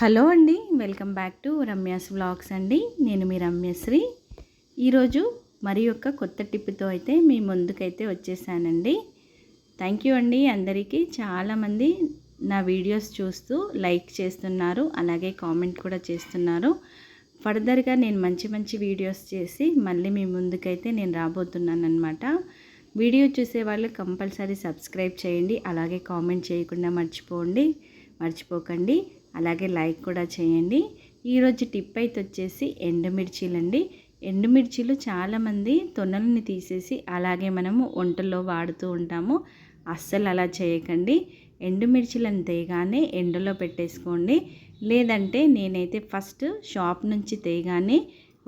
Hello అండి welcome back to Ramya's blogs అండి. నేను మీ రమ్యశ్రీ. ఈరోజు మరి యొక్క కొత్త టిప్తో అయితే మీ ముందుకైతే వచ్చేసానండి. థ్యాంక్ యూ అండి. అందరికీ చాలామంది నా వీడియోస్ చూస్తూ లైక్ చేస్తున్నారు అలాగే కామెంట్ కూడా చేస్తున్నారు. ఫర్దర్గా నేను మంచి మంచి వీడియోస్ చేసి మళ్ళీ మీ ముందుకైతే నేను రాబోతున్నాను అనమాట వీడియో చూసే వాళ్ళు కంపల్సరీ సబ్స్క్రైబ్ చేయండి అలాగే కామెంట్ చేయకుండా మర్చిపోండి మర్చిపోకండి. అలాగే లైక్ కూడా చేయండి. ఈరోజు టిప్ అయితే వచ్చేసి ఎండుమిర్చీలండి. ఎండుమిర్చీలు చాలామంది తొనలని తీసేసి అలాగే మనము వంటల్లో వాడుతూ ఉంటాము. అస్సలు అలా చేయకండి. ఎండుమిర్చిలను తేగానే ఎండలో పెట్టేసుకోండి. లేదంటే నేనైతే ఫస్ట్ షాప్ నుంచి తేగానే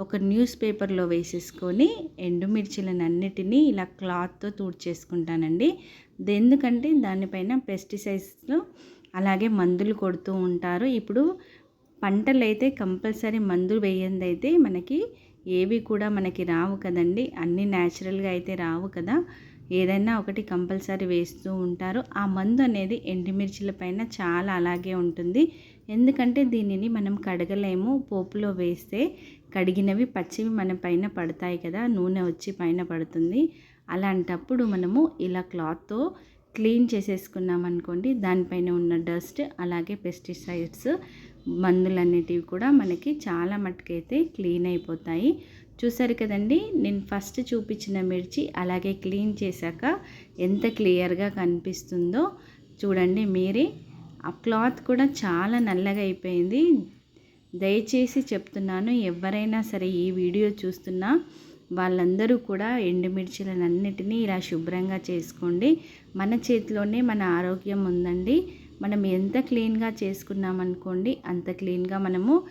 ఒక న్యూస్ పేపర్లో వేసేసుకొని ఎండుమిర్చిలను అన్నిటినీ ఇలా క్లాత్తో తూడ్చేసుకుంటానండి. ఎందుకంటే దానిపైన పెస్టిసైడ్స్లో అలాగే మందులు కొడుతూ ఉంటారు. ఇప్పుడు పంటలు అయితే కంపల్సరీ మందులు వేయందైతే మనకి ఏవి కూడా మనకి రావు కదండి. అన్నీ న్యాచురల్గా అయితే రావు కదా. ఏదైనా ఒకటి కంపల్సరీ వేస్తూ ఉంటారు. ఆ మందు అనేది ఎండుమిర్చిల పైన చాలా అలాగే ఉంటుంది. ఎందుకంటే దీనిని మనం కడగలేము. పోపులో వేస్తే కడిగినవి పచ్చివి మన పైన పడతాయి కదా. నూనె వచ్చి పైన పడుతుంది. అలాంటప్పుడు మనము ఇలా క్లాత్తో క్లీన్ చేసేసుకున్నాం అనుకోండి దానిపైన ఉన్న డస్ట్ అలాగే పెస్టిసైడ్స్ మందులన్నిటివి కూడా మనకి చాలా మట్టుకైతే క్లీన్ అయిపోతాయి. చూసారు కదండి నేను ఫస్ట్ చూపించిన మిర్చి అలాగే క్లీన్ చేశాక ఎంత క్లియర్గా కనిపిస్తుందో చూడండి మీరే. ఆ క్లాత్ కూడా చాలా నల్లగా అయిపోయింది. దయచేసి చెప్తున్నాను ఎవరైనా సరే ఈ వీడియో చూస్తున్నా వాళ్ళందరూ కూడా ఎండుమిర్చిలను అన్నిటినీ ఇలా శుభ్రంగా చేసుకోండి. మన చేతిలోనే మన ఆరోగ్యం ఉందండి. మనం ఎంత క్లీన్గా చేసుకున్నామనుకోండి అంత క్లీన్గా మనము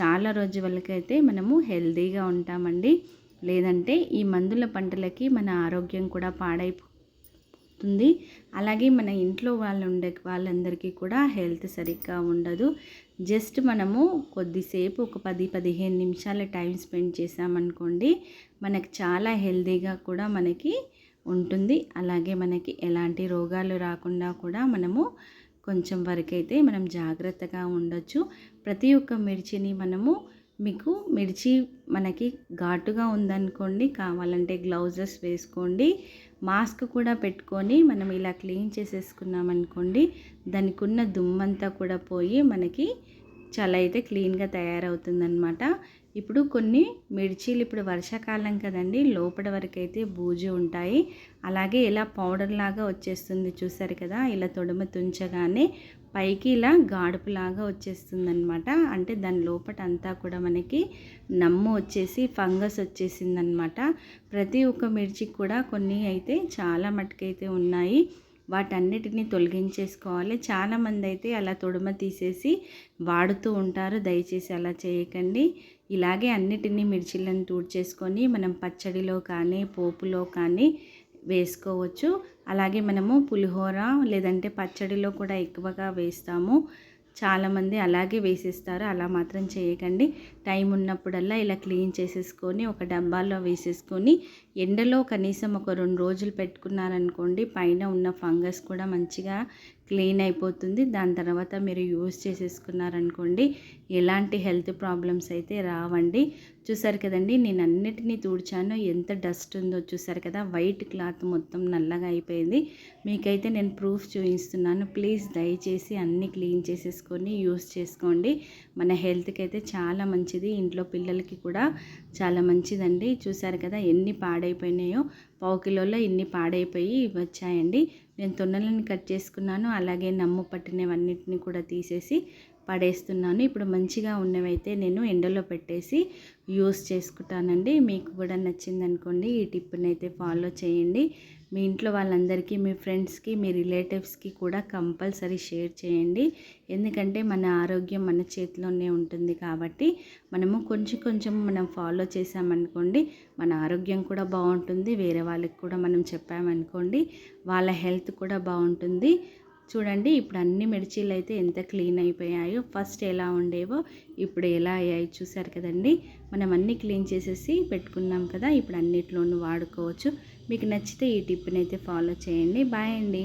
చాలా రోజులకైతే మనము హెల్తీగా ఉంటామండి. లేదంటే ఈ మందుల పంటలకి మన ఆరోగ్యం కూడా పాడైపో వస్తుంది అలాగే మన ఇంట్లో వాళ్ళు ఉండే వాళ్ళందరికీ కూడా హెల్త్ సరిగ్గా ఉండదు. జస్ట్ మనము కొద్దిసేపు ఒక పది పదిహేను నిమిషాల టైం స్పెండ్ చేసామనుకోండి మనకు చాలా హెల్తీగా కూడా మనకి ఉంటుంది. అలాగే మనకి ఎలాంటి రోగాలు రాకుండా కూడా మనము కొంచెం వరకైతే మనం జాగ్రత్తగా ఉండొచ్చు. ప్రతి ఒక్క మిర్చిని మనము మీకు మిర్చి మనకి ఘాటుగా ఉందనుకోండి కావాలంటే గ్లౌజెస్ వేసుకోండి మాస్క్ కూడా పెట్టుకొని మనం ఇలా క్లీన్ చేసేసుకున్నామనుకోండి దానికి ఉన్న దుమ్మంతా కూడా పోయి మనకి చాలా అయితే క్లీన్గా తయారవుతుందనమాట ఇప్పుడు కొన్ని మిర్చీలు ఇప్పుడు వర్షాకాలం కదండి లోపల వరకు అయితే బూజు ఉంటాయి. అలాగే ఇలా పౌడర్ లాగా వచ్చేస్తుంది చూసారు కదా ఇలా తొడమ తుంచగానే పైకి ఇలా గాడుపులాగా వచ్చేస్తుందనమాట అంటే దాని లోపల అంతా కూడా మనకి నమ్ము వచ్చేసి ఫంగస్ వచ్చేసిందనమాట ప్రతి ఒక్క మిర్చికి కూడా కొన్ని అయితే చాలా మటుకైతే ఉన్నాయి. వాటన్నిటిని తొలగించేసుకోవాలి. చాలామంది అయితే అలా తొడుమ తీసేసి వాడుతూ ఉంటారు. దయచేసి అలా చేయకండి. ఇలాగే అన్నిటినీ మిర్చిలను తూడ్చేసుకొని మనం పచ్చడిలో కానీ పోపులో కానీ వేసుకోవచ్చు. అలాగే మనము పులిహోర లేదంటే పచ్చడిలో కూడా ఎక్కువగా వేస్తాము. చాలామంది అలాగే వేసేస్తారు. అలా మాత్రం చేయకండి. టైం ఉన్నప్పుడల్లా ఇలా క్లీన్ చేసేసుకొని ఒక డబ్బాలో వేసేసుకొని ఎండలో కనీసం ఒక రెండు రోజులు పెట్టుకున్నారనుకోండి పైన ఉన్న ఫంగస్ కూడా మంచిగా క్లీన్ అయిపోతుంది. దాని తర్వాత మీరు యూస్ చేసేసుకున్నారనుకోండి ఎలాంటి హెల్త్ ప్రాబ్లమ్స్ అయితే రావండి. చూసారు కదండి నేను అన్నిటినీ తూడ్చాను. ఎంత డస్ట్ ఉందో చూసారు కదా వైట్ క్లాత్ మొత్తం నల్లగా అయిపోయింది. మీకైతే నేను ప్రూఫ్ చూపిస్తున్నాను. ప్లీజ్ దయచేసి అన్నీ క్లీన్ చేసేసుకొని యూస్ చేసుకోండి. మన హెల్త్కి అయితే చాలా మంచిది. ఇంట్లో పిల్లలకి కూడా చాలా మంచిదండి. చూసారు కదా ఎన్ని పాడైపోయినాయో పావు కిలోలో ఇన్ని పాడైపోయి వచ్చాయండి. నేను తొన్నలను కట్ చేసుకున్నాను. అలాగే నమ్ము పట్టినవన్నిటిని కూడా తీసేసి పడేస్తున్నాను. ఇప్పుడు మంచిగా ఉన్నవైతే నేను ఎండలో పెట్టేసి యూస్ చేసుకుంటానండి. మీకు కూడా నచ్చింది అనుకోండి ఈ టిప్ని అయితే ఫాలో చేయండి. మీ ఇంట్లో వాళ్ళందరికీ మీ ఫ్రెండ్స్కి మీ రిలేటివ్స్కి కూడా కంపల్సరీ షేర్ చేయండి. ఎందుకంటే మన ఆరోగ్యం మన చేతిలోనే ఉంటుంది కాబట్టి మనము కొంచెం కొంచెం మనం ఫాలో చేసామనుకోండి మన ఆరోగ్యం కూడా బాగుంటుంది. వేరే వాళ్ళకి కూడా మనం చెప్పామనుకోండి వాళ్ళ హెల్త్ కూడా బాగుంటుంది. చూడండి ఇప్పుడు అన్ని మిర్చీలు అయితే ఎంత క్లీన్ అయిపోయాయో ఫస్ట్ ఎలా ఉండేవో ఇప్పుడు ఎలా అయ్యాయి చూసారు కదండి. మనం అన్నీ క్లీన్ చేసేసి పెట్టుకున్నాం కదా ఇప్పుడు అన్నిట్లోనూ వాడుకోవచ్చు. మీకు నచ్చితే ఈ టిప్ని అయితే ఫాలో చేయండి. బాయ్ అండి.